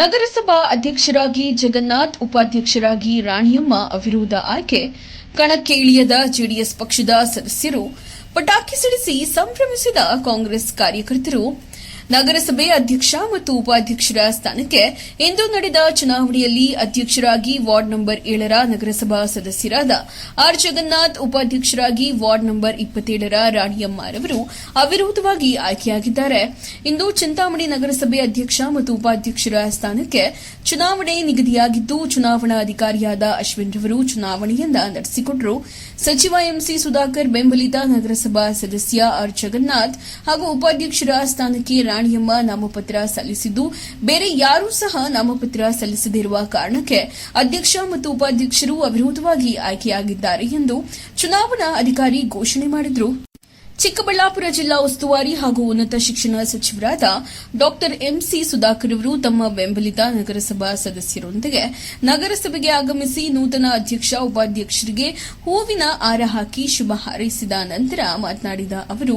ನಗರಸಭಾ ಅಧ್ಯಕ್ಷರಾಗಿ ಜಗನ್ನಾಥ್, ಉಪಾಧ್ಯಕ್ಷರಾಗಿ ರಾಣಿಯಮ್ಮ ಅವಿರೋಧ ಆಯ್ಕೆ. ಕಣಕ್ಕೆ ಇಳಿಯದ ಜೆಡಿಎಸ್ ಪಕ್ಷದ ಸದಸ್ಯರು ಪಟಾಕಿ ಸಿಡಿಸಿ ಸಂಭ್ರಮಿಸಿದ ಕಾಂಗ್ರೆಸ್ ಕಾರ್ಯಕರ್ತರು. ನಗರಸಭೆ ಅಧ್ಯಕ್ಷ ಮತ್ತು ಉಪಾಧ್ಯಕ್ಷರ ಸ್ಥಾನಕ್ಕೆ ಇಂದು ನಡೆದ ಚುನಾವಣೆಯಲ್ಲಿ ಅಧ್ಯಕ್ಷರಾಗಿ ವಾರ್ಡ್ ನಂಬರ್ ಏಳರ ನಗರಸಭಾ ಸದಸ್ಯರಾದ ಆರ್ ಜಗನ್ನಾಥ್, ಉಪಾಧ್ಯಕ್ಷರಾಗಿ ವಾರ್ಡ್ ನಂಬರ್ ಇಪ್ಪತ್ತೇಳರ ರಾಣಿಯಮ್ಮಾರವರು ಅವಿರೋಧವಾಗಿ ಆಯ್ಕೆಯಾಗಿದ್ದಾರೆ. ಇಂದು ಚಿಂತಾಮಣಿ ನಗರಸಭೆ ಅಧ್ಯಕ್ಷ ಮತ್ತು ಉಪಾಧ್ಯಕ್ಷರ ಸ್ಥಾನಕ್ಕೆ ಚುನಾವಣೆ ನಿಗದಿಯಾಗಿದ್ದು, ಚುನಾವಣಾಧಿಕಾರಿಯಾದ ಅಶ್ವಿನ್ ರವರು ಚುನಾವಣೆಯಿಂದ ನಡೆಸಿಕೊಟ್ಟರು ಸಚಿವ ಎಂಸಿ ಸುಧಾಕರ್ ಬೆಂಬಲಿತ ನಗರಸಭಾ ಸದಸ್ಯ ಆರ್ ಜಗನ್ನಾಥ್ ಹಾಗೂ ಉಪಾಧ್ಯಕ್ಷರ ಸ್ಥಾನಕ್ಕೆ ರಾಣಿಯಮ್ಮ ನಾಮಪತ್ರ ಸಲ್ಲಿಸಿದ್ದು, ಬೇರೆ ಯಾರೂ ಸಹ ನಾಮಪತ್ರ ಸಲ್ಲಿಸದಿರುವ ಕಾರಣಕ್ಕೆ ಅಧ್ಯಕ್ಷ ಮತ್ತು ಉಪಾಧ್ಯಕ್ಷರು ಅವಿರೋಧವಾಗಿ ಆಯ್ಕೆಯಾಗಿದ್ದಾರೆ ಎಂದು ಚುನಾವಣಾ ಅಧಿಕಾರಿ ಘೋಷಣೆ ಮಾಡಿದರು. ಚಿಕ್ಕಬಳ್ಳಾಪುರ ಜಿಲ್ಲಾ ಉಸ್ತುವಾರಿ ಹಾಗೂ ಉನ್ನತ ಶಿಕ್ಷಣ ಸಚಿವರಾದ ಡಾಕ್ಟರ್ ಎಂಸಿ ಸುಧಾಕರ್ ಅವರು ತಮ್ಮ ಬೆಂಬಲಿತ ನಗರಸಭಾ ಸದಸ್ಯರೊಂದಿಗೆ ನಗರಸಭೆಗೆ ಆಗಮಿಸಿ ನೂತನ ಅಧ್ಯಕ್ಷ, ಉಪಾಧ್ಯಕ್ಷರಿಗೆ ಹೂವಿನ ಆರ ಹಾಕಿ ಶುಭ ಹಾರೈಸಿದ ನಂತರ ಮಾತನಾಡಿದ ಅವರು,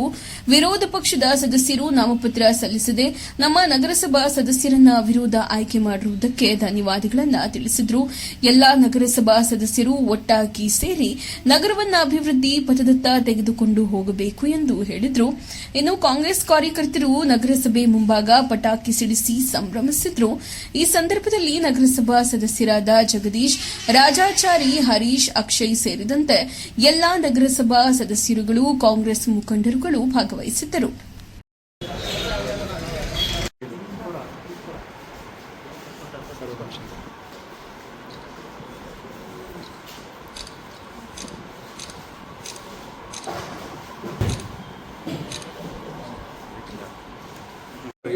ವಿರೋಧ ಪಕ್ಷದ ಸದಸ್ಯರು ನಾಮಪತ್ರ ಸಲ್ಲಿಸದೆ ನಮ್ಮ ನಗರಸಭಾ ಸದಸ್ಯರನ್ನ ವಿರೋಧ ಆಯ್ಕೆ ಮಾಡಿರುವುದಕ್ಕೆ ಧನ್ಯವಾದಗಳನ್ನು ತಿಳಿಸಿದರು. ಎಲ್ಲಾ ನಗರಸಭಾ ಸದಸ್ಯರು ಒಟ್ಟಾಗಿ ಸೇರಿ ನಗರವನ್ನ ಅಭಿವೃದ್ಧಿ ಪಥದತ್ತ ತೆಗೆದುಕೊಂಡು ಹೋಗಬೇಕು ಎಂದು ಹೇಳಿದ್ರು. ಇನ್ನು ಕಾಂಗ್ರೆಸ್ ಕಾರ್ಯಕರ್ತರು ನಗರಸಭೆ ಮುಂಭಾಗ ಪಟಾಕಿ ಸಿಡಿಸಿ ಸಂಭ್ರಮಿಸಿದ್ರು. ಈ ಸಂದರ್ಭದಲ್ಲಿ ನಗರಸಭಾ ಸದಸ್ಯರಾದ ಜಗದೀಶ್, ರಾಜಾಚಾರಿ, ಹರೀಶ್, ಅಕ್ಷಯ್ ಸೇರಿದಂತೆ ಎಲ್ಲಾ ನಗರಸಭಾ ಸದಸ್ಯರುಗಳು ಕಾಂಗ್ರೆಸ್ ಮುಖಂಡರುಗಳು ಭಾಗವಹಿಸಿದ್ದರು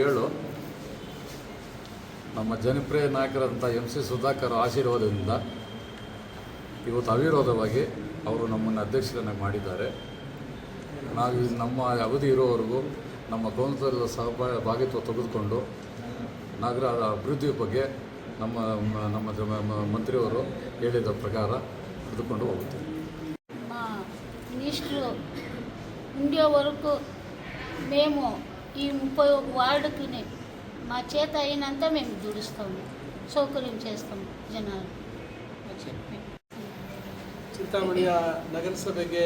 ಏಳು ನಮ್ಮ ಜನಪ್ರಿಯ ನಾಯಕರಂಥ ಎಂ ಸಿ ಸುಧಾಕರ್ ಆಶೀರ್ವಾದದಿಂದ ಇವತ್ತು ಅವಿರೋಧವಾಗಿ ಅವರು ನಮ್ಮನ್ನು ಅಧ್ಯಕ್ಷರನ್ನ ಮಾಡಿದ್ದಾರೆ ನಾವು ಈ ನಮ್ಮ ಅವಧಿ ಇರೋವರೆಗೂ ನಮ್ಮ ಕೌನ್ಸಿಲ್ ಸಹಭಾ ಭಾಗಿತ್ವ ತೆಗೆದುಕೊಂಡು ನಗರದ ಅಭಿವೃದ್ಧಿ ಬಗ್ಗೆ ನಮ್ಮ ಮ- ನಮ್ಮ ಜ- ಮ- ಮಂತ್ರಿಯವರು ಹೇಳಿದ ಪ್ರಕಾರ ನಡೆದುಕೊಂಡು ಹೋಗುತ್ತೇವೆ మా మినిస్టరు ఉండే వరకు మేము ఈ ముప్పై ఒక వార్డుకి మా చేత అయినంత మేము దుడుస్తాము సౌకర్యం చేస్తాము జనాలు ಚಿಂತಾಮಣಿಯ ನಗರಸಭೆಗೆ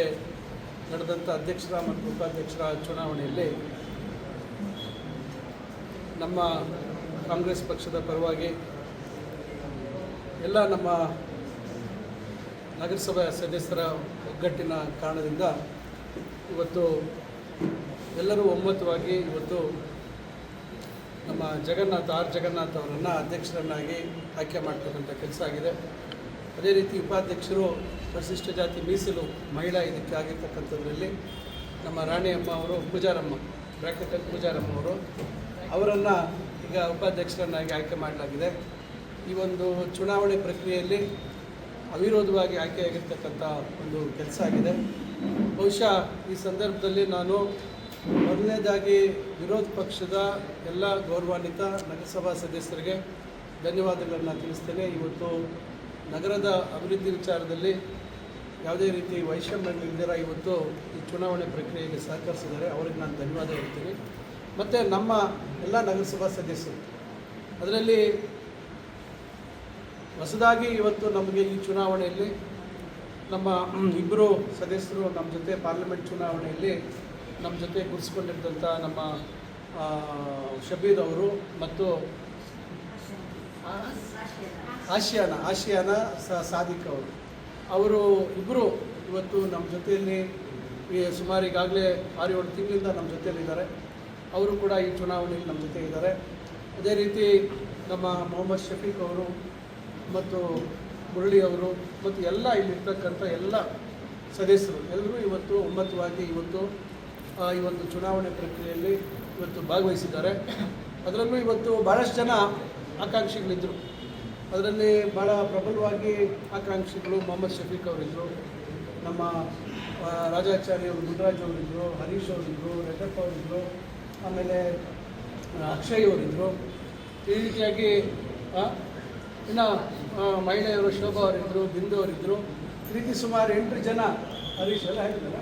ನಡೆದಂಥ ಅಧ್ಯಕ್ಷರ ಮತ್ತು ಉಪಾಧ್ಯಕ್ಷರ ಚುನಾವಣೆಯಲ್ಲಿ ನಮ್ಮ ಕಾಂಗ್ರೆಸ್ ಪಕ್ಷದ ಪರವಾಗಿ ಎಲ್ಲ ನಮ್ಮ ನಗರಸಭೆಯ ಸದಸ್ಯರ ಒಗ್ಗಟ್ಟಿನ ಕಾರಣದಿಂದ ಇವತ್ತು ಎಲ್ಲರೂ ಒಮ್ಮತವಾಗಿ ಇವತ್ತು ನಮ್ಮ ಜಗನ್ನಾಥ್, ಆರ್ ಜಗನ್ನಾಥ್ ಅವರನ್ನು ಅಧ್ಯಕ್ಷರನ್ನಾಗಿ ಆಯ್ಕೆ ಮಾಡ್ತಕ್ಕಂಥ ಕೆಲಸ ಆಗಿದೆ. ಅದೇ ರೀತಿ ಉಪಾಧ್ಯಕ್ಷರು, ಪರಿಶಿಷ್ಟ ಜಾತಿ ಮೀಸಲು ಮಹಿಳಾ ಇದಕ್ಕೆ ಆಗಿರ್ತಕ್ಕಂಥದ್ರಲ್ಲಿ ನಮ್ಮ ರಾಣಿಯಮ್ಮ ಅವರು, ಪೂಜಾರಮ್ಮ, ಬ್ರಾಕೆಟಲ್ಲಿ ಪೂಜಾರಮ್ಮ ಅವರು, ಅವರನ್ನು ಈಗ ಉಪಾಧ್ಯಕ್ಷರನ್ನಾಗಿ ಆಯ್ಕೆ ಮಾಡಲಾಗಿದೆ. ಈ ಒಂದು ಚುನಾವಣೆ ಪ್ರಕ್ರಿಯೆಯಲ್ಲಿ ಅವಿರೋಧವಾಗಿ ಆಯ್ಕೆಯಾಗಿರ್ತಕ್ಕಂಥ ಒಂದು ಕೆಲಸ ಆಗಿದೆ. ಬಹುಶಃ ಈ ಸಂದರ್ಭದಲ್ಲಿ ನಾನು ಮೊದಲನೇದಾಗಿ ವಿರೋಧ ಪಕ್ಷದ ಎಲ್ಲ ಗೌರವಾನ್ವಿತ ನಗರಸಭಾ ಸದಸ್ಯರಿಗೆ ಧನ್ಯವಾದಗಳನ್ನು ತಿಳಿಸ್ತೇನೆ. ಇವತ್ತು ನಗರದ ಅಭಿವೃದ್ಧಿ ವಿಚಾರದಲ್ಲಿ ಯಾವುದೇ ರೀತಿ ವೈಷಮ್ಯಗಳಿಲ್ಲದಿರ ಇವತ್ತು ಈ ಚುನಾವಣೆ ಪ್ರಕ್ರಿಯೆಗೆ ಸಹಕರಿಸಿದ್ದಾರೆ. ಅವರಿಗೆ ನಾನು ಧನ್ಯವಾದ ಹೇಳ್ತೀನಿ. ಮತ್ತು ನಮ್ಮ ಎಲ್ಲ ನಗರಸಭಾ ಸದಸ್ಯರು, ಅದರಲ್ಲಿ ಹೊಸದಾಗಿ ಇವತ್ತು ನಮಗೆ ಈ ಚುನಾವಣೆಯಲ್ಲಿ ನಮ್ಮ ಇಬ್ಬರು ಸದಸ್ಯರು ನಮ್ಮ ಜೊತೆ ಪಾರ್ಲಿಮೆಂಟ್ ಚುನಾವಣೆಯಲ್ಲಿ ನಮ್ಮ ಜೊತೆ ಗುರುಸ್ಕೊಂಡಿದ್ದಂಥ ನಮ್ಮ ಶಬೀದ್ ಅವರು ಮತ್ತು ಆಶಿಯಾನ ಆಶಿಯಾನ ಸಾದಿಕ್ ಅವರು. ಅವರು ಇಬ್ಬರು ಇವತ್ತು ನಮ್ಮ ಜೊತೆಯಲ್ಲಿ ಸುಮಾರು ಈಗಾಗಲೇ ಆರು ಏಳು ತಿಂಗಳಿಂದ ನಮ್ಮ ಜೊತೆಯಲ್ಲಿದ್ದಾರೆ. ಅವರು ಕೂಡ ಈ ಚುನಾವಣೆಯಲ್ಲಿ ನಮ್ಮ ಜೊತೆ ಇದ್ದಾರೆ. ಅದೇ ರೀತಿ ನಮ್ಮ ಮೊಹಮ್ಮದ್ ಶಫೀಕ್ ಅವರು ಮತ್ತು ಮುರಳಿ ಅವರು ಮತ್ತು ಎಲ್ಲ ಇಲ್ಲಿರ್ತಕ್ಕಂಥ ಎಲ್ಲ ಸದಸ್ಯರು ಎಲ್ಲರೂ ಇವತ್ತು ಒಮ್ಮತವಾಗಿ ಇವತ್ತು ಈ ಒಂದು ಚುನಾವಣೆ ಪ್ರಕ್ರಿಯೆಯಲ್ಲಿ ಇವತ್ತು ಭಾಗವಹಿಸಿದ್ದಾರೆ. ಅದರಲ್ಲೂ ಇವತ್ತು ಭಾಳಷ್ಟು ಜನ ಆಕಾಂಕ್ಷಿಗಳಿದ್ದರು ಅದರಲ್ಲಿ ಭಾಳ ಪ್ರಬಲವಾಗಿ ಆಕಾಂಕ್ಷಿಗಳು ಮೊಹಮ್ಮದ್ ಶಫೀಕ್ ಅವರಿದ್ದರು ನಮ್ಮ ರಾಜಾಚಾರ್ಯ ಅವರು ಗುಂಡರಾಜ್ ಅವರಿದ್ದರು ಹರೀಶ್ ಅವರಿದ್ದರು ರೆಡ್ಡಪ್ಪ ಅವರಿದ್ದರು ಆಮೇಲೆ ಅಕ್ಷಯ್ ಅವರಿದ್ದರು ಈ ರೀತಿಯಾಗಿ ಇನ್ನು ಮಹಿಳೆಯರು ಶೋಭಾ ಅವರಿದ್ದರು ಬಿಂದು ಅವರಿದ್ದರು ಈ ರೀತಿ ಸುಮಾರು ಎಂಟು ಜನ ಹರೀಶ್ ಎಲ್ಲ ಆ,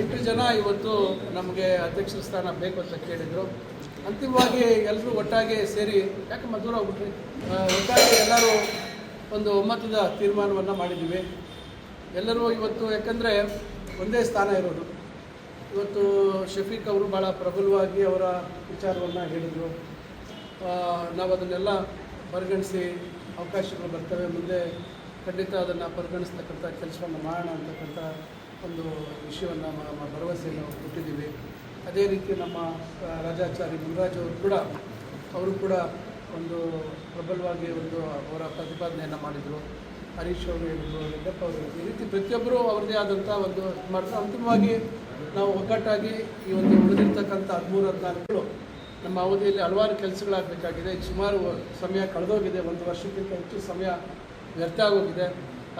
ಎಂಟು ಜನ ಇವತ್ತು ನಮಗೆ ಅಧ್ಯಕ್ಷ ಸ್ಥಾನ ಬೇಕು ಅಂತ ಕೇಳಿದರು. ಅಂತಿಮವಾಗಿ ಎಲ್ಲರೂ ಒಟ್ಟಾಗಿ ಸೇರಿ ಯಾಕೆ ದೂರ ಹೋಗ್ಬಿಟ್ರಿ? ಒಟ್ಟಾಗಿ ಎಲ್ಲರೂ ಒಂದು ಒಮ್ಮತದ ತೀರ್ಮಾನವನ್ನು ಮಾಡಿದ್ದೀವಿ. ಎಲ್ಲರೂ ಇವತ್ತು ಯಾಕಂದರೆ ಒಂದೇ ಸ್ಥಾನ ಇರೋದು. ಇವತ್ತು ಶಫೀಕ್ ಅವರು ಭಾಳ ಪ್ರಬಲವಾಗಿ ಅವರ ವಿಚಾರವನ್ನು ಹೇಳಿದರು. ನಾವು ಅದನ್ನೆಲ್ಲ ಪರಿಗಣಿಸಿ ಅವಕಾಶಗಳು ಬರ್ತವೆ. ಮುಂದೆ ಖಂಡಿತ ಅದನ್ನು ಪರಿಗಣಿಸ್ತಕ್ಕಂಥ ಕೆಲಸವನ್ನು ಮಾಡೋಣ ಅಂತಕ್ಕಂಥ ಒಂದು ವಿಷಯವನ್ನು ನಮ್ಮ ಭರವಸೆಯನ್ನು ಕೊಟ್ಟಿದ್ದೀವಿ. ಅದೇ ರೀತಿ ನಮ್ಮ ರಾಜಾಚಾರಿ ಮುನ್ರಾಜ್ ಅವರು ಕೂಡ ಅವರು ಕೂಡ ಒಂದು ಪ್ರಬಲವಾಗಿ ಒಂದು ಅವರ ಪ್ರತಿಪಾದನೆಯನ್ನು ಮಾಡಿದರು. ಹರೀಶ್ ಅವರು ಹೇಳಿದರು ಲಿಂಗಪ್ಪ ಅವರು ಈ ರೀತಿ ಪ್ರತಿಯೊಬ್ಬರು ಅವ್ರದ್ದೇ ಆದಂಥ ಒಂದು ಮಾಡ್ತಾರೆ ಅಂತಿಮವಾಗಿ ನಾವು ಒಗ್ಗಟ್ಟಾಗಿ ಈ ಒಂದು ಉಳಿದಿರ್ತಕ್ಕಂಥ ಹದಿಮೂರು, ಹದಿನಾಲ್ಕು ನಮ್ಮ ಅವಧಿಯಲ್ಲಿ ಹಲವಾರು ಕೆಲಸಗಳಾಗಬೇಕಾಗಿದೆ. ಸುಮಾರು ಸಮಯ ಕಳೆದೋಗಿದೆ. ಒಂದು ವರ್ಷಕ್ಕಿಂತ ಹೆಚ್ಚು ಸಮಯ ವ್ಯರ್ಥ ಆಗೋಗಿದೆ.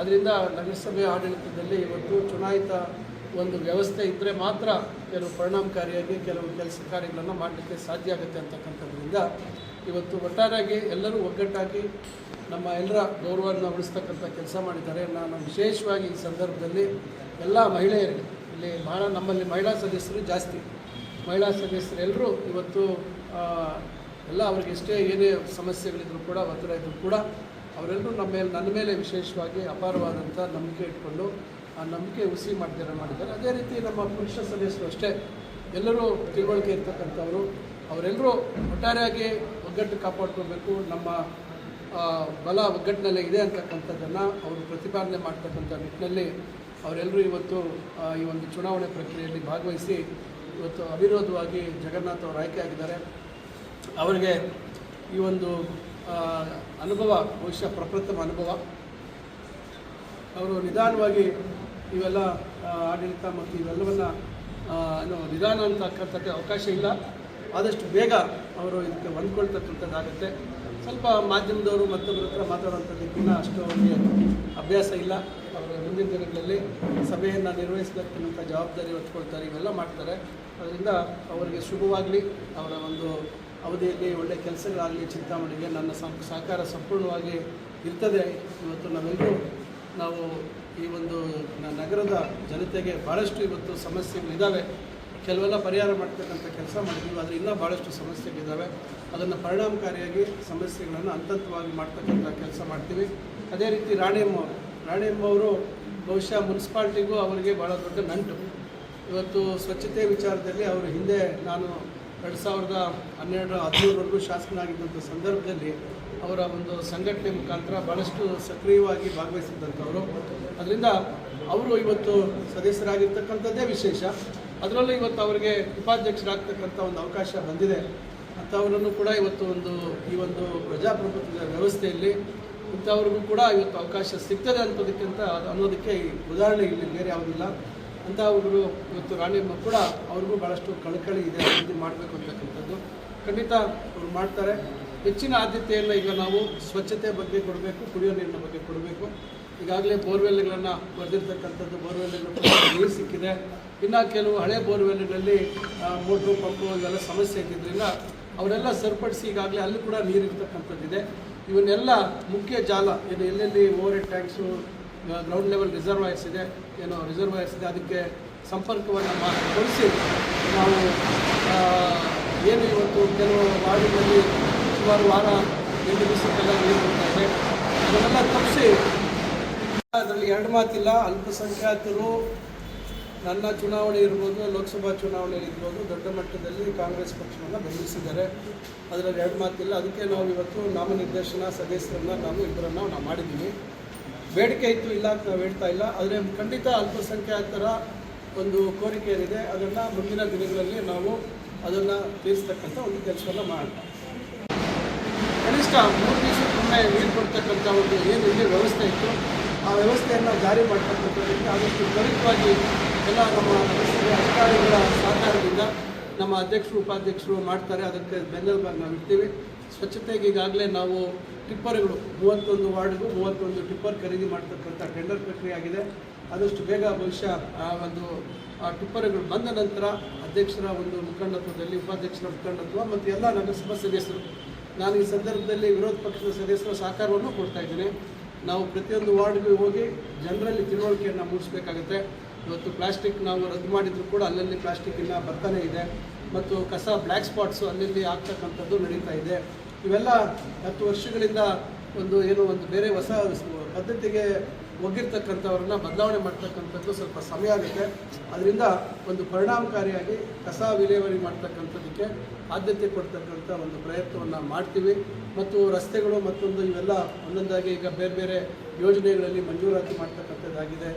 ಅದರಿಂದ ನಗರಸಭೆ ಆಡಳಿತದಲ್ಲಿ ಇವತ್ತು ಚುನಾಯಿತ ಒಂದು ವ್ಯವಸ್ಥೆ ಇದ್ದರೆ ಮಾತ್ರ ಕೆಲವು ಪರಿಣಾಮಕಾರಿಯಾಗಿ ಕೆಲವು ಕೆಲಸ ಕಾರ್ಯಗಳನ್ನು ಮಾಡಲಿಕ್ಕೆ ಸಾಧ್ಯ ಆಗುತ್ತೆ ಅಂತಕ್ಕಂಥದ್ರಿಂದ ಇವತ್ತು ಒಟ್ಟಾರೆಯಾಗಿ ಎಲ್ಲರೂ ಒಗ್ಗಟ್ಟಾಗಿ ನಮ್ಮ ಎಲ್ಲರ ಗೌರವವನ್ನು ಉಳಿಸ್ತಕ್ಕಂಥ ಕೆಲಸ ಮಾಡಿದ್ದಾರೆ. ನಾನು ವಿಶೇಷವಾಗಿ ಈ ಸಂದರ್ಭದಲ್ಲಿ ಎಲ್ಲ ಮಹಿಳೆಯರಿಗೆ, ಇಲ್ಲಿ ಭಾಳ ನಮ್ಮಲ್ಲಿ ಮಹಿಳಾ ಸದಸ್ಯರು ಜಾಸ್ತಿ. ಮಹಿಳಾ ಸದಸ್ಯರೆಲ್ಲರೂ ಇವತ್ತು ಎಲ್ಲ ಅವ್ರಿಗೆ ಎಷ್ಟೇ ಏನೇ ಸಮಸ್ಯೆಗಳಿದ್ರು ಕೂಡ, ಒತ್ತಡ ಇದ್ದರೂ ಕೂಡ ಅವರೆಲ್ಲರೂ ನಮ್ಮ ಮೇಲೆ ನನ್ನ ಮೇಲೆ ವಿಶೇಷವಾಗಿ ಅಪಾರವಾದಂಥ ನಂಬಿಕೆ ಇಟ್ಕೊಂಡು ಆ ನಂಬಿಕೆ ಹುಸಿ ಮಾಡ್ತಾರೆ ಮಾಡಿದ್ದಾರೆ. ಅದೇ ರೀತಿ ನಮ್ಮ ಪುರುಷ ಸದಸ್ಯರು ಅಷ್ಟೇ. ಎಲ್ಲರೂ ತಿಳುವಳಿಕೆ ಇರ್ತಕ್ಕಂಥವರು. ಅವರೆಲ್ಲರೂ ಒಟ್ಟಾರೆಯಾಗಿ ಒಗ್ಗಟ್ಟು ಕಾಪಾಡ್ಕೋಬೇಕು ನಮ್ಮ ಬಲ ಒಗ್ಗಟ್ಟಿನಲ್ಲೇ ಇದೆ ಅಂತಕ್ಕಂಥದ್ದನ್ನು ಅವರು ಪ್ರತಿಪಾದನೆ ಮಾಡ್ತಕ್ಕಂಥ ನಿಟ್ಟಿನಲ್ಲಿ ಅವರೆಲ್ಲರೂ ಇವತ್ತು ಈ ಒಂದು ಚುನಾವಣೆ ಪ್ರಕ್ರಿಯೆಯಲ್ಲಿ ಭಾಗವಹಿಸಿ ಇವತ್ತು ಅವಿರೋಧವಾಗಿ ಜಗನ್ನಾಥ್ ಅವರು ಆಯ್ಕೆಯಾಗಿದ್ದಾರೆ ಅವರಿಗೆ ಈ ಒಂದು ಅನುಭವ, ಬಹುಶಃ ಪ್ರಪ್ರಥಮ ಅನುಭವ. ಅವರು ನಿಧಾನವಾಗಿ ಇವೆಲ್ಲ ಆಡಳಿತ ಮತ್ತು ಇವೆಲ್ಲವನ್ನು ಏನು, ನಿಧಾನ ಅಂತಕ್ಕಂಥದ್ದು ಅವಕಾಶ ಇಲ್ಲ. ಆದಷ್ಟು ಬೇಗ ಅವರು ಇದಕ್ಕೆ ಹೊಂದ್ಕೊಳ್ತಕ್ಕಂಥದ್ದಾಗುತ್ತೆ. ಸ್ವಲ್ಪ ಮಾಧ್ಯಮದವರು ಮತ್ತೊಬ್ಬರ ಹತ್ರ ಮಾತಾಡುವಂಥದ್ದಕ್ಕಿಂತ ಅಷ್ಟು ಅವರಿಗೆ ಅಭ್ಯಾಸ ಇಲ್ಲ. ಅವರು ಮುಂದಿನ ದಿನಗಳಲ್ಲಿ ಸಭೆಯನ್ನು ನಿರ್ವಹಿಸತಕ್ಕಂಥ ಜವಾಬ್ದಾರಿ ಹೊತ್ಕೊಳ್ತಾರೆ, ಇವೆಲ್ಲ ಮಾಡ್ತಾರೆ. ಅದರಿಂದ ಅವರಿಗೆ ಶುಭವಾಗಲಿ. ಅವರ ಒಂದು ಅವಧಿಯಲ್ಲಿ ಒಳ್ಳೆಯ ಕೆಲಸಗಳಾಗಲಿ ಚಿಂತಾಮಣಿಗೆ ನನ್ನ ಸಹಕಾರ ಸಂಪೂರ್ಣವಾಗಿ ಇರ್ತದೆ. ಇವತ್ತು ನಾವೆಲ್ಲರೂ ನಾವು ಈ ಒಂದು ನಗರದ ಜನತೆಗೆ ಭಾಳಷ್ಟು ಇವತ್ತು ಸಮಸ್ಯೆಗಳಿದ್ದಾವೆ. ಕೆಲವೆಲ್ಲ ಪರಿಹಾರ ಮಾಡ್ತಕ್ಕಂಥ ಕೆಲಸ ಮಾಡಿದ್ದೀವಿ, ಆದರೆ ಇನ್ನೂ ಭಾಳಷ್ಟು ಸಮಸ್ಯೆಗಳಿದ್ದಾವೆ. ಅದನ್ನು ಪರಿಣಾಮಕಾರಿಯಾಗಿ ಸಮಸ್ಯೆಗಳನ್ನು ಹಂತವಾಗಿ ಮಾಡ್ತಕ್ಕಂಥ ಕೆಲಸ ಮಾಡ್ತೀವಿ. ಅದೇ ರೀತಿ ರಾಣಿಯಮ್ಮ ಅವರು ರಾಣಿಯಮ್ಮ ಅವರು ಬಹುಶಃ ಮುನ್ಸಿಪಾಲ್ಟಿಗೂ ಅವರಿಗೆ ಭಾಳ ದೊಡ್ಡ ನಂಟು. ಇವತ್ತು ಸ್ವಚ್ಛತೆ ವಿಚಾರದಲ್ಲಿ ಅವರು ಹಿಂದೆ ನಾನು ಎರಡು ಸಾವಿರದ ಹನ್ನೆರಡು ಹದಿಮೂರವರೆಗೂ ಶಾಸಕನಾಗಿದ್ದಂಥ ಸಂದರ್ಭದಲ್ಲಿ ಅವರ ಒಂದು ಸಂಘಟನೆ ಮುಖಾಂತರ ಭಾಳಷ್ಟು ಸಕ್ರಿಯವಾಗಿ ಭಾಗವಹಿಸಿದ್ದಂಥವರು. ಅದರಿಂದ ಅವರು ಇವತ್ತು ಸದಸ್ಯರಾಗಿರ್ತಕ್ಕಂಥದ್ದೇ ವಿಶೇಷ. ಅದರಲ್ಲೂ ಇವತ್ತು ಅವರಿಗೆ ಉಪಾಧ್ಯಕ್ಷರಾಗ್ತಕ್ಕಂಥ ಒಂದು ಅವಕಾಶ ಬಂದಿದೆ. ಅಂಥವರನ್ನು ಕೂಡ ಇವತ್ತು ಒಂದು, ಈ ಒಂದು ಪ್ರಜಾಪ್ರಭುತ್ವದ ವ್ಯವಸ್ಥೆಯಲ್ಲಿ ಇಂಥವ್ರಿಗೂ ಕೂಡ ಇವತ್ತು ಅವಕಾಶ ಸಿಗ್ತದೆ ಅನ್ನೋದಕ್ಕಿಂತ ಅನ್ನೋದಕ್ಕೆ ಉದಾಹರಣೆ ಇಲ್ಲಿ ಬೇರೆ ಯಾವುದಿಲ್ಲ. ಅಂಥವ್ರು ಇವತ್ತು ರಾಣಿಯಮ್ಮ ಕೂಡ ಅವ್ರಿಗೂ ಭಾಳಷ್ಟು ಕಳಕಳಿ ಇದೆ ಅಭಿವೃದ್ಧಿ ಮಾಡಬೇಕು ಅಂತಕ್ಕಂಥದ್ದು. ಖಂಡಿತ ಅವರು ಮಾಡ್ತಾರೆ. ಹೆಚ್ಚಿನ ಆದ್ಯತೆಯನ್ನು ಈಗ ನಾವು ಸ್ವಚ್ಛತೆ ಬಗ್ಗೆ ಕೊಡಬೇಕು, ಕುಡಿಯೋ ನೀರಿನ ಬಗ್ಗೆ ಕೊಡಬೇಕು. ಈಗಾಗಲೇ ಬೋರ್ವೆಲ್ಗಳನ್ನು ಬರೆದಿರ್ತಕ್ಕಂಥದ್ದು ಬೋರ್ವೆಲ್ಗಳು ನೀರು ಸಿಕ್ಕಿದೆ. ಇನ್ನು ಕೆಲವು ಹಳೆ ಬೋರ್ವೆಲ್ಗಳಲ್ಲಿ ಮೋಟ್ರು, ಪಂಪು ಇವೆಲ್ಲ ಸಮಸ್ಯೆ ಇದ್ದಿದ್ದರಿಂದ ಅವರೆಲ್ಲ ಸರಿಪಡಿಸಿ ಈಗಾಗಲೇ ಅಲ್ಲಿ ಕೂಡ ನೀರು ಇರ್ತಕ್ಕಂಥದ್ದಿದೆ ಇವನ್ನೆಲ್ಲ ಮುಖ್ಯ ಜಾಲ, ಏನು ಎಲ್ಲೆಲ್ಲಿ overhead tanks ground level reservoirs ಇದೆ, ಏನೋ ರಿಸರ್ವಾಯರ್ಸ್ ಇದೆ, ಅದಕ್ಕೆ ಸಂಪರ್ಕವನ್ನು ಮಾಡಿಸಿ ನಾವು ಏನು ಇವತ್ತು ಕೆಲವು ವಾರ್ಡಿನಲ್ಲಿ ಸುಮಾರು ವಾರ ಎಂಟು ದಿವಸಕ್ಕೆಲ್ಲ ನೀರು ಬರ್ತಾ ಅದನ್ನೆಲ್ಲ ತಪ್ಪಿಸಿ. ಅದರಲ್ಲಿ ಎರಡು ಮಾತಿಲ್ಲ, ಅಲ್ಪಸಂಖ್ಯಾತರು ನನ್ನ ಚುನಾವಣೆ ಇರ್ಬೋದು, ಲೋಕಸಭಾ ಚುನಾವಣೆ ಇರ್ಬೋದು, ದೊಡ್ಡ ಮಟ್ಟದಲ್ಲಿ ಕಾಂಗ್ರೆಸ್ ಪಕ್ಷವನ್ನು ಬೆಂಬಲಿಸಿದ್ದಾರೆ. ಅದರಲ್ಲಿ ಎರಡು ಮಾತಿಲ್ಲ. ಅದಕ್ಕೆ ನಾವು ಇವತ್ತು ನಾಮನಿರ್ದೇಶನ ಸದಸ್ಯರನ್ನು ನಾವು ಇಬ್ಬರನ್ನು ನಾವು ಮಾಡಿದ್ದೀವಿ. ಬೇಡಿಕೆ ಇತ್ತು ಇಲ್ಲ ಅಂತ ನಾವು ಹೇಳ್ತಾ ಇಲ್ಲ. ಆದರೆ ಖಂಡಿತ ಅಲ್ಪಸಂಖ್ಯಾತರ ಒಂದು ಕೋರಿಕೆ ಏನಿದೆ, ಅದನ್ನು ಮುಂದಿನ ದಿನಗಳಲ್ಲಿ ನಾವು ಅದನ್ನು ತೀರಿಸ್ತಕ್ಕಂಥ ಒಂದು ಕೆಲಸವನ್ನು ಮಾಡೋಣ. ಕನಿಷ್ಠ ಮೂರು ದಿವಸಕ್ಕೊಮ್ಮೆ ನೀರು ಕೊಡ್ತಕ್ಕಂಥ ಒಂದು ಏನು ಇಲ್ಲಿ ವ್ಯವಸ್ಥೆ ಇತ್ತು. ಆ ವ್ಯವಸ್ಥೆಯನ್ನು ಜಾರಿ ಮಾಡ್ತಕ್ಕಂಥದ್ರಿಂದ ಆದಷ್ಟು ತ್ವರಿತವಾಗಿ ಎಲ್ಲ ನಮ್ಮ ಅಧಿಕಾರಿಗಳ ಸಹಕಾರದಿಂದ ನಮ್ಮ ಅಧ್ಯಕ್ಷರು, ಉಪಾಧ್ಯಕ್ಷರು ಮಾಡ್ತಾರೆ. ಅದಕ್ಕೆ ಬೆನ್ನೆಲುಬಾಗಿ ನಾವು ಇರ್ತೀವಿ ಸ್ವಚ್ಛತೆಗೆ ಈಗಾಗಲೇ ನಾವು ಟಿಪ್ಪರ್ಗಳು, ಮೂವತ್ತೊಂದು ವಾರ್ಡ್ಗೂ ಮೂವತ್ತೊಂದು ಟಿಪ್ಪರ್ ಖರೀದಿ ಮಾಡ್ತಕ್ಕಂಥ ಟೆಂಡರ್ ಪ್ರಕ್ರಿಯೆ ಆಗಿದೆ. ಆದಷ್ಟು ಬೇಗ ಬಹುಶಃ ಆ ಒಂದು, ಆ ಟಿಪ್ಪರ್ಗಳು ಬಂದ ನಂತರ ಅಧ್ಯಕ್ಷರ ಒಂದು ಮುಖಂಡತ್ವದಲ್ಲಿ, ಉಪಾಧ್ಯಕ್ಷರ ಮುಖಂಡತ್ವ ಮತ್ತು ಎಲ್ಲ ನಗರಸಭಾ ಸದಸ್ಯರು, ನಾನು ಈ ಸಂದರ್ಭದಲ್ಲಿ ವಿರೋಧ ಪಕ್ಷದ ಸದಸ್ಯರ ಸಹಕಾರವನ್ನು ಕೊಡ್ತಾ ಇದ್ದೀನಿ. ನಾವು ಪ್ರತಿಯೊಂದು ವಾರ್ಡ್ಗೂ ಹೋಗಿ ಜನರಲ್ಲಿ ತಿಳುವಳಿಕೆಯನ್ನು ಮೂಡಿಸಬೇಕಾಗುತ್ತೆ. ಇವತ್ತು ಪ್ಲಾಸ್ಟಿಕ್ ನಾವು ರದ್ದು ಮಾಡಿದರೂ ಕೂಡ ಅಲ್ಲಲ್ಲಿ ಪ್ಲಾಸ್ಟಿಕ್ ಇನ್ನು ಬರ್ತಾನೆ ಇದೆ. ಮತ್ತು ಕಸ ಬ್ಲ್ಯಾಕ್ ಸ್ಪಾಟ್ಸು ಅಲ್ಲಲ್ಲಿ ಆಗ್ತಕ್ಕಂಥದ್ದು ನಡೀತಾ ಇದೆ. ಇವೆಲ್ಲ ಹತ್ತು ವರ್ಷಗಳಿಂದ ಒಂದು ಏನು ಒಂದು ಬೇರೆ ಹೊಸ ಪದ್ಧತಿಗೆ ಒಗ್ಗಿರ್ತಕ್ಕಂಥವ್ರನ್ನ ಬದಲಾವಣೆ ಮಾಡ್ತಕ್ಕಂಥದ್ದು ಸ್ವಲ್ಪ ಸಮಯ ಆಗುತ್ತೆ. ಅದರಿಂದ ಒಂದು ಪರಿಣಾಮಕಾರಿಯಾಗಿ ಕಸ ವಿಲೇವಾರಿ ಮಾಡ್ತಕ್ಕಂಥದ್ದಕ್ಕೆ ಆದ್ಯತೆ ಕೊಡ್ತಕ್ಕಂಥ ಒಂದು ಪ್ರಯತ್ನವನ್ನು ಮಾಡ್ತೀವಿ. ಮತ್ತು ರಸ್ತೆಗಳು ಮತ್ತೊಂದು ಇವೆಲ್ಲ ಒಂದೊಂದಾಗಿ ಈಗ ಬೇರೆ ಬೇರೆ ಯೋಜನೆಗಳಲ್ಲಿ ಮಂಜೂರಾತಿ ಮಾಡ್ತಕ್ಕಂಥದ್ದಾಗಿದೆ.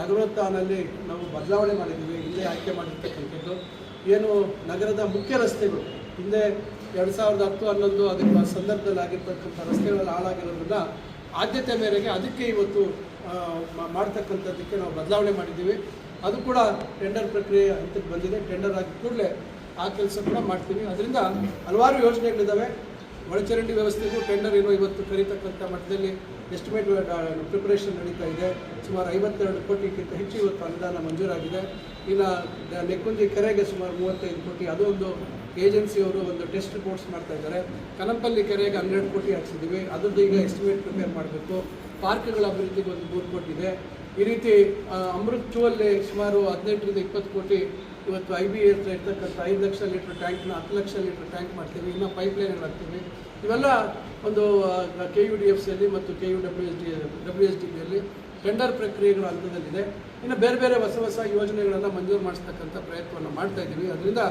ನಗರೋತ್ಥಾನಲ್ಲಿ ನಾವು ಬದಲಾವಣೆ ಮಾಡಿದ್ದೀವಿ, ಇಲ್ಲೇ ಆಯ್ಕೆ ಮಾಡಿರ್ತಕ್ಕಂಥದ್ದು. ಏನು ನಗರದ ಮುಖ್ಯ ರಸ್ತೆಗಳು, ಹಿಂದೆ ಎರಡು ಸಾವಿರದ ಹತ್ತು ಹನ್ನೊಂದು ಅದಕ್ಕೆ ಸಂದರ್ಭದಲ್ಲಿ ಆಗಿರ್ತಕ್ಕಂಥ ರಸ್ತೆಗಳಲ್ಲಿ ಹಾಳಾಗಿರೋದನ್ನ ಆದ್ಯತೆ ಮೇರೆಗೆ ಅದಕ್ಕೆ ಇವತ್ತು ಮಾಡ್ತಕ್ಕಂಥದ್ದಕ್ಕೆ ನಾವು ಬದಲಾವಣೆ ಮಾಡಿದ್ದೀವಿ. ಅದು ಕೂಡ ಟೆಂಡರ್ ಪ್ರಕ್ರಿಯೆ ಹಂತಕ್ಕೆ ಬಂದಿದೆ. ಟೆಂಡರ್ ಆಗಿ ಕೂಡಲೇ ಆ ಕೆಲಸ ಕೂಡ ಮಾಡ್ತೀವಿ. ಅದರಿಂದ ಹಲವಾರು ಯೋಜನೆಗಳಿದ್ದಾವೆ ಒಳಚರಂಡಿ ವ್ಯವಸ್ಥೆಗೂ ಟೆಂಡರ್ ಏನೋ ಇವತ್ತು ಕರೀತಕ್ಕಂಥ ಮಟ್ಟದಲ್ಲಿ ಎಸ್ಟಿಮೇಟ್ ಪ್ರಿಪರೇಷನ್ ನಡೀತಾ ಇದೆ. ಸುಮಾರು ಐವತ್ತೆರಡು ಕೋಟಿಗಿಂತ ಹೆಚ್ಚು ಇವತ್ತು ಅನುದಾನ ಮಂಜೂರಾಗಿದೆ. ಇನ್ನು ನೆಕ್ಕುಂದಿ ಕೆರೆಗೆ ಸುಮಾರು ಮೂವತ್ತೈದು ಕೋಟಿ ಅದು ಒಂದು ಏಜೆನ್ಸಿಯವರು ಒಂದು ಟೆಸ್ಟ್ ರಿಪೋರ್ಟ್ಸ್ ಮಾಡ್ತಾ ಇದ್ದಾರೆ. ಕನಂಪಲ್ಲಿ ಕೆರೆಗೆ ಹನ್ನೆರಡು ಕೋಟಿ ಹಾಕ್ಸಿದ್ದೀವಿ ಅದರದ್ದು ಈಗ ಎಸ್ಟಿಮೇಟ್ ಪ್ರಿಪೇರ್ ಮಾಡಬೇಕು. ಪಾರ್ಕ್ಗಳ ಅಭಿವೃದ್ಧಿಗೆ ಒಂದು ಮೂರು ಕೋಟಿ ಇದೆ. ಈ ರೀತಿ ಅಮೃತ್ ಟೂ ಅಲ್ಲಿ ಸುಮಾರು ಹದಿನೆಂಟರಿಂದ ಇಪ್ಪತ್ತು ಕೋಟಿ ಇವತ್ತು ಐ ಬಿ ಹತ್ರ ಇರ್ತಕ್ಕಂಥ ಐದು ಲಕ್ಷ ಲೀಟ್ರ್ ಟ್ಯಾಂಕ್ನ ಹತ್ತು ಲಕ್ಷ ಲೀಟ್ರ್ ಟ್ಯಾಂಕ್ ಮಾಡ್ತೀವಿ. ಇನ್ನೂ ಪೈಪ್ ಲೈನ್ ಹಾಕ್ತೀವಿ ಇವೆಲ್ಲ ಒಂದು ಕೆ ಯು ಡಿ ಎಫ್ ಸಿಯಲ್ಲಿ ಮತ್ತು K U W S D W S D ಬಿಯಲ್ಲಿ tender ಪ್ರಕ್ರಿಯೆಗಳ ಹಂತದಲ್ಲಿದೆ. ಇನ್ನು ಬೇರೆ ಬೇರೆ ಹೊಸ ಹೊಸ ಯೋಜನೆಗಳನ್ನು ಮಂಜೂರು ಮಾಡಿಸ್ತಕ್ಕಂಥ ಪ್ರಯತ್ನವನ್ನು ಮಾಡ್ತಾ ಇದ್ದೀವಿ. ಅದರಿಂದ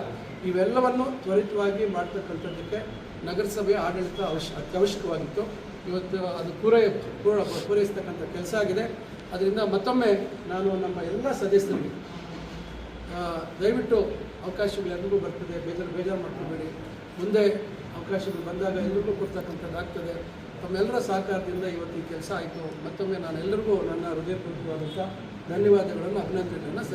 ಇವೆಲ್ಲವನ್ನು ತ್ವರಿತವಾಗಿ ಮಾಡ್ತಕ್ಕಂಥದ್ದಕ್ಕೆ ನಗರಸಭೆಯ ಆಡಳಿತ ಅವಶ್ಯ ಅತ್ಯವಶ್ಯಕವಾಗಿತ್ತು ಇವತ್ತು ಅದು ಪೂರೈ, ಪೂರ, ಪೂರೈಸ್ತಕ್ಕಂಥ ಕೆಲಸ ಆಗಿದೆ. ಅದರಿಂದ ಮತ್ತೊಮ್ಮೆ ನಾನು ನಮ್ಮ ಎಲ್ಲ ಸದಸ್ಯರಿಗೆ ದಯವಿಟ್ಟು ಅವಕಾಶಗಳು ಎಲ್ಲರಿಗೂ ಬರ್ತದೆ. ಬೇಜಾರು ಬೇಜಾರು ಮಾಡ್ಕೋಬೇಡಿ. ಮುಂದೆ ಅವಕಾಶಗಳು ಬಂದಾಗ ಎಲ್ಲರಿಗೂ ಕೊಡ್ತಕ್ಕಂಥದ್ದು ಆಗ್ತದೆ ತಮ್ಮೆಲ್ಲರ ಸಹಕಾರದಿಂದ ಇವತ್ತು ಈ ಕೆಲಸ ಆಯಿತು. ಮತ್ತೊಮ್ಮೆ ನಾನು ಎಲ್ಲರಿಗೂ ನನ್ನ ಹೃದಯಪೂರ್ವಕವಾದಂಥ ಧನ್ಯವಾದಗಳನ್ನು ಅಭಿನಂದನೆಗಳನ್ನು ಸಲ್ಲಿಸ್ತೇನೆ.